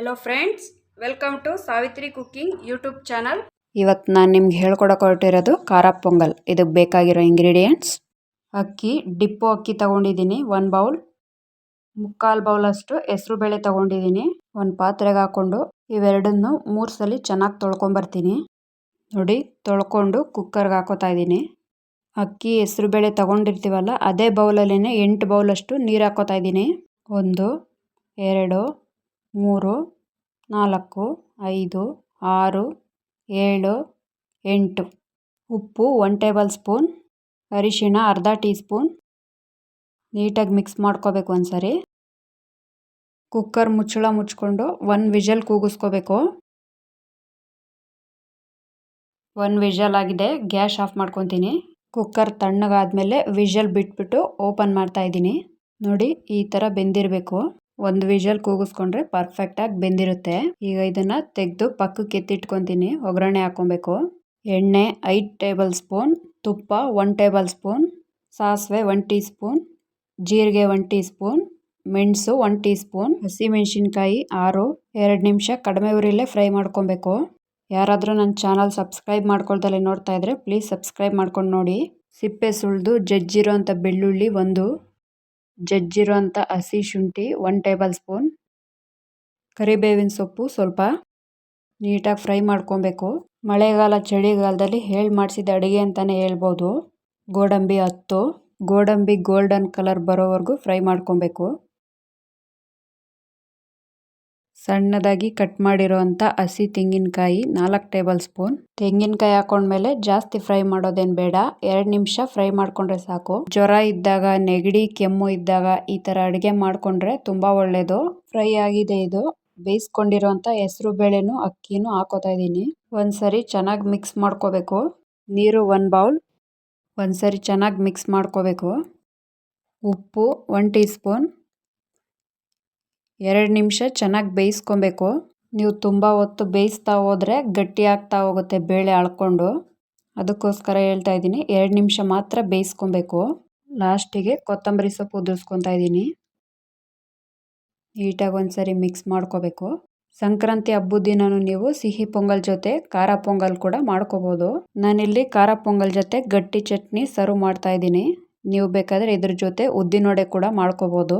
Hello friends welcome to Savitri cooking YouTube channel ಇವತ್ತು ನಾನು ನಿಮ್ಗೆ ಹೇಳ್ಕೊಡಕ್ಕೆ ಹೊರಟಿರೋದು ಖಾರ ಪೊಂಗಲ್. ಇದಕ್ಕೆ ಬೇಕಾಗಿರೋ ಇಂಗ್ರೀಡಿಯೆಂಟ್ಸ್ ಅಕ್ಕಿ, ಡಿಪ್ಪು ಅಕ್ಕಿ ತಗೊಂಡಿದ್ದೀನಿ ಒನ್ ಬೌಲ್. ಮುಕ್ಕಾಲು ಬೌಲಷ್ಟು ಹೆಸರು ಬೇಳೆ ತಗೊಂಡಿದ್ದೀನಿ ಒಂದು ಪಾತ್ರೆಗೆ ಹಾಕ್ಕೊಂಡು ಇವೆರಡನ್ನು ಮೂರು ಸಲ ಚೆನ್ನಾಗಿ ತೊಳ್ಕೊಂಬರ್ತೀನಿ. ನೋಡಿ, ತೊಳ್ಕೊಂಡು ಕುಕ್ಕರ್ಗೆ ಹಾಕೋತಾ ಇದ್ದೀನಿ ಅಕ್ಕಿ, ಹೆಸರು ಬೇಳೆ ತೊಗೊಂಡಿರ್ತೀವಲ್ಲ, ಅದೇ ಬೌಲಲ್ಲೇ ಎಂಟು ಬೌಲಷ್ಟು ನೀರು ಹಾಕೋತಾ ಇದ್ದೀನಿ ಒಂದು, ಎರಡು ಮೂರು, ನಾಲ್ಕು, ಐದು, ಆರು, ಏಳು, ಎಂಟು. ಉಪ್ಪು ಒನ್ ಟೇಬಲ್ ಸ್ಪೂನ್, ಅರಿಶಿಣ ಅರ್ಧ ಟೀ ಸ್ಪೂನ್. ನೀಟಾಗಿ ಮಿಕ್ಸ್ ಮಾಡ್ಕೋಬೇಕು ಒಂದು ಸರಿ ಕುಕ್ಕರ್ ಮುಚ್ಚಳ ಮುಚ್ಕೊಂಡು ಒನ್ ವಿಷಲ್ ಕೂಗಿಸ್ಕೋಬೇಕು. ಒನ್ ವಿಷಲ್ ಆಗಿದೆ, ಗ್ಯಾಸ್ ಆಫ್ ಮಾಡ್ಕೊತೀನಿ. ಕುಕ್ಕರ್ ತಣ್ಣಗಾದ್ಮೇಲೆ ವಿಷಲ್ ಬಿಟ್ಬಿಟ್ಟು ಓಪನ್ ಮಾಡ್ತಾ ಇದ್ದೀನಿ. ನೋಡಿ, ಈ ಥರ ಬೆಂದಿರಬೇಕು. ಒಂದು ವಿಷಲ್ ಕೂಗಿಸ್ಕೊಂಡ್ರೆ ಪರ್ಫೆಕ್ಟಾಗಿ ಬೆಂದಿರುತ್ತೆ. ಈಗ ಇದನ್ನು ತೆಗೆದು ಪಕ್ಕಕ್ಕೆ ಎತ್ತಿಟ್ಕೊತೀನಿ. ಒಗ್ಗರಣೆ ಹಾಕ್ಕೊಬೇಕು. ಎಣ್ಣೆ ಐದು ಟೇಬಲ್ ಸ್ಪೂನ್ ತುಪ್ಪ ಒನ್ ಟೇಬಲ್ ಸ್ಪೂನ್ ಸಾಸಿವೆ ಒನ್ ಟೀ ಸ್ಪೂನ್ ಜೀರಿಗೆ ಒನ್ ಟೀ ಸ್ಪೂನ್ ಮೆಣಸು ಒನ್ ಟೀ ಸ್ಪೂನ್ ಹಸಿಮೆಣಸಿನ್ಕಾಯಿ ಆರು, ಎರಡು ನಿಮಿಷ ಕಡಿಮೆ ಉರಿಲೇ ಫ್ರೈ ಮಾಡ್ಕೊಬೇಕು. ಯಾರಾದರೂ ನನ್ನ ಚಾನಲ್ ಸಬ್ಸ್ಕ್ರೈಬ್ ಮಾಡ್ಕೊಳ್ದಲ್ಲೇ ನೋಡ್ತಾ ಇದ್ದರೆ ಪ್ಲೀಸ್ ಸಬ್ಸ್ಕ್ರೈಬ್ ಮಾಡ್ಕೊಂಡು ನೋಡಿ. ಸಿಪ್ಪೆ ಸುಳಿದು ಜಜ್ಜಿರೋ ಅಂಥ ಬೆಳ್ಳುಳ್ಳಿ ಒಂದು. ಜಜ್ಜಿರೋ ಅಂಥ ಹಸಿ ಶುಂಠಿ ಒನ್ ಟೇಬಲ್ ಸ್ಪೂನ್ ಕರಿಬೇವಿನ ಸೊಪ್ಪು ಸ್ವಲ್ಪ ನೀಟಾಗಿ ಫ್ರೈ ಮಾಡ್ಕೊಬೇಕು. ಮಳೆಗಾಲ, ಚಳಿಗಾಲದಲ್ಲಿ ಹೇಳಿ ಮಾಡಿಸಿದ ಅಡುಗೆ ಅಂತಲೇ ಹೇಳ್ಬೋದು. ಗೋಡಂಬಿ ಹತ್ತು, ಗೋಡಂಬಿ ಗೋಲ್ಡನ್ ಕಲರ್ ಬರೋವರೆಗೂ ಫ್ರೈ ಮಾಡ್ಕೊಬೇಕು. ಸಣ್ಣದಾಗಿ ಕಟ್ ಮಾಡಿರೋ ಅಂಥ ಹಸಿ ತೆಂಗಿನಕಾಯಿ ನಾಲ್ಕು ಟೇಬಲ್ ಸ್ಪೂನ್. ತೆಂಗಿನಕಾಯಿ ಹಾಕೊಂಡ್ಮೇಲೆ ಜಾಸ್ತಿ ಫ್ರೈ ಮಾಡೋದೇನು ಬೇಡ. ಎರಡು ನಿಮಿಷ ಫ್ರೈ ಮಾಡ್ಕೊಂಡ್ರೆ ಸಾಕು. ಜ್ವರ ಇದ್ದಾಗ, ನೆಗಡಿ, ಕೆಮ್ಮು ಇದ್ದಾಗ ಈ ಥರ ಅಡುಗೆ ಮಾಡಿಕೊಂಡ್ರೆ ತುಂಬ ಒಳ್ಳೆಯದು ಫ್ರೈ ಆಗಿದೆ ಇದು. ಬೇಯಿಸ್ಕೊಂಡಿರೋಂಥ ಹೆಸರು, ಬೇಳೆನೂ, ಅಕ್ಕಿನೂ ಹಾಕೋತಾ ಇದ್ದೀನಿ. ಒಂದ್ಸರಿ ಚೆನ್ನಾಗಿ ಮಿಕ್ಸ್ ಮಾಡ್ಕೋಬೇಕು. ನೀರು ಒನ್ ಬೌಲ್. ಒಂದ್ಸರಿ ಚೆನ್ನಾಗಿ ಮಿಕ್ಸ್ ಮಾಡ್ಕೋಬೇಕು. ಉಪ್ಪು ಒನ್ ಟೀ ಸ್ಪೂನ್ ಎರಡು ನಿಮಿಷ ಚೆನ್ನಾಗಿ ಬೇಯಿಸ್ಕೊಬೇಕು. ನೀವು ತುಂಬ ಹೊತ್ತು ಬೇಯಿಸ್ತಾ ಹೋದರೆ ಗಟ್ಟಿ ಆಗ್ತಾ ಹೋಗುತ್ತೆ ಬೇಳೆ ಅಳ್ಕೊಂಡು. ಅದಕ್ಕೋಸ್ಕರ ಹೇಳ್ತಾ ಇದ್ದೀನಿ, ಎರಡು ನಿಮಿಷ ಮಾತ್ರ ಬೇಯಿಸ್ಕೊಬೇಕು. ಲಾಸ್ಟಿಗೆ ಕೊತ್ತಂಬರಿ ಸೊಪ್ಪು ಉದುರಿಸ್ಕೊತಾ ಇದ್ದೀನಿ. ನೀಟಾಗಿ ಒಂದ್ಸರಿ ಮಿಕ್ಸ್ ಮಾಡ್ಕೋಬೇಕು. ಸಂಕ್ರಾಂತಿ ಹಬ್ಬದ ದಿನನೂ ನೀವು ಸಿಹಿ ಪೊಂಗಲ್ ಜೊತೆ ಖಾರ ಪೊಂಗಲ್ ಕೂಡ ಮಾಡ್ಕೋಬೋದು. ನಾನಿಲ್ಲಿ ಖಾರ ಪೊಂಗಲ್ ಜೊತೆ ಗಟ್ಟಿ ಚಟ್ನಿ ಸರ್ವ್ ಮಾಡ್ತಾ ಇದ್ದೀನಿ. ನೀವು ಬೇಕಾದರೆ ಇದ್ರ ಜೊತೆ ಉದ್ದಿನವಡೆ ಕೂಡ ಮಾಡ್ಕೋಬೋದು.